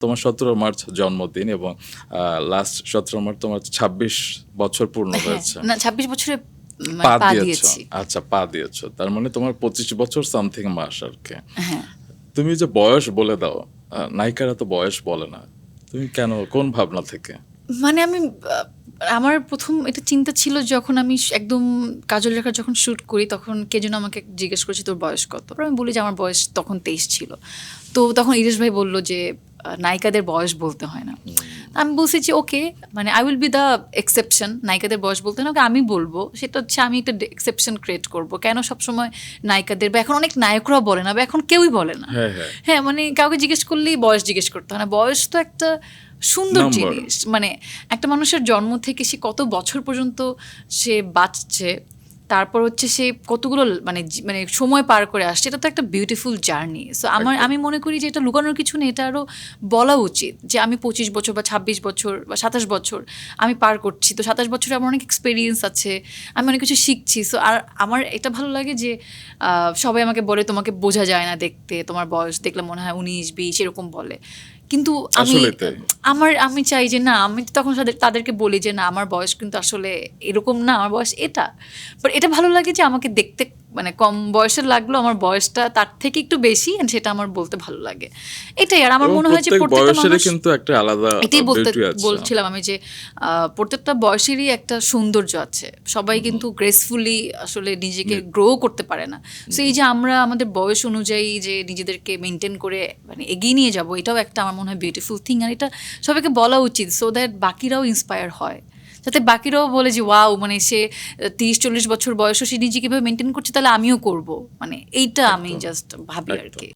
তোমার সতেরো মার্চ জন্মদিন এবং লাস্ট সতেরো মার্চ তোমার ছাব্বিশ বছর পূর্ণ হয়েছে। হ্যাঁ, না ছাব্বিশ বছরে মানে পা পা দিয়েছ। আচ্ছা পা দিয়েছ। তার মানে তোমার পঁচিশ বছর সামথিং মাস আর কি। হ্যাঁ। তুমি যে বয়স বলে দাও নায়িকারা তো বয়স বলে না। তুমি কেন কোন ভাবনা থেকে? মানে আমি আমার প্রথম এটা চিন্তা ছিল যখন আমি একদম কাজল রেখা যখন শ্যুট করি তখন কে যেন আমাকে জিজ্ঞেস করেছে তোর বয়স কত? আমি বলি যে আমার বয়স তখন তেইশ ছিল। তো তখন ইরেশ ভাই বলল যে নায়িকাদের বয়স বলতে হয় না। আমি বলছি যে ওকে মানে I will be the exception নায়িকাদের বয়স বলতে না ওকে আমি বলব সেটা হচ্ছে আমি একটা এক্সেপশন ক্রিয়েট করব। কেন সবসময় নায়িকাদের বা এখন অনেক নায়করাও বলে না বা এখন কেউই বলে না। হ্যাঁ হ্যাঁ। হ্যাঁ মানে কাউকে জিজ্ঞেস করলেই বয়স জিজ্ঞেস করতে হয় না। বয়স তো একটা সুন্দর জিনিস। মানে একটা মানুষের জন্ম থেকে সে কত বছর পর্যন্ত সে বাঁচছে তারপর হচ্ছে সে কতগুলো মানে মানে সময় পার করে আসছে এটা তো একটা বিউটিফুল জার্নি সো আমার আমি মনে করি যে এটা লুকানোর কিছু নেই এটা আরও বলা উচিত যে আমি পঁচিশ বছর বা ছাব্বিশ বছর বা সাতাশ বছর আমি পার করছি। তো সাতাশ বছরে আমার অনেক এক্সপিরিয়েন্স আছে আমি অনেক কিছু শিখছি। সো আর আমার এটা ভালো লাগে যে সবাই আমাকে বলে তোমাকে বোঝা যায় না দেখতে তোমার বয়স দেখলে মনে হয় উনিশ বিশ এরকম বলে। কিন্তু আমি আমার আমি চাই যে না আমি তখন তাদেরকে বলি যে না আমার বয়স কিন্তু আসলে এরকম না আমার বয়স এটা। বাট এটা ভালো লাগে যে আমাকে দেখতে মানে কম বয়সের লাগল আমার বয়সটা তার থেকে একটু বেশি সেটা আমার বলতে ভালো লাগে। এটাই আর আমার মনে হয় যে প্রত্যেকটা মানুষ কিন্তু একটা আলাদা এটাই বলতে বলছিলাম আমি যে প্রত্যেকটা বয়সেরই একটা সৌন্দর্য আছে। সবাই কিন্তু গ্রেসফুলি আসলে নিজেকে গ্রো করতে পারে না। সো এই যে আমরা আমাদের বয়স অনুযায়ী যে নিজেদেরকে মেনটেন করে মানে এগিয়ে নিয়ে যাব এটাও একটা আমার মনে হয় বিউটিফুল থিং আর এটা সবাইকে বলা উচিত সো দ্যাট বাকিরাও ইন্সপায়ার হয়। যাতে বাকিরাও বলে যে ওয়াও মানে সে তিরিশ চল্লিশ বছর বয়সও সে নিজে কীভাবে মেনটেন করছে তাহলে আমিও করব। মানে এইটা আমি জাস্ট ভাবি আর কি।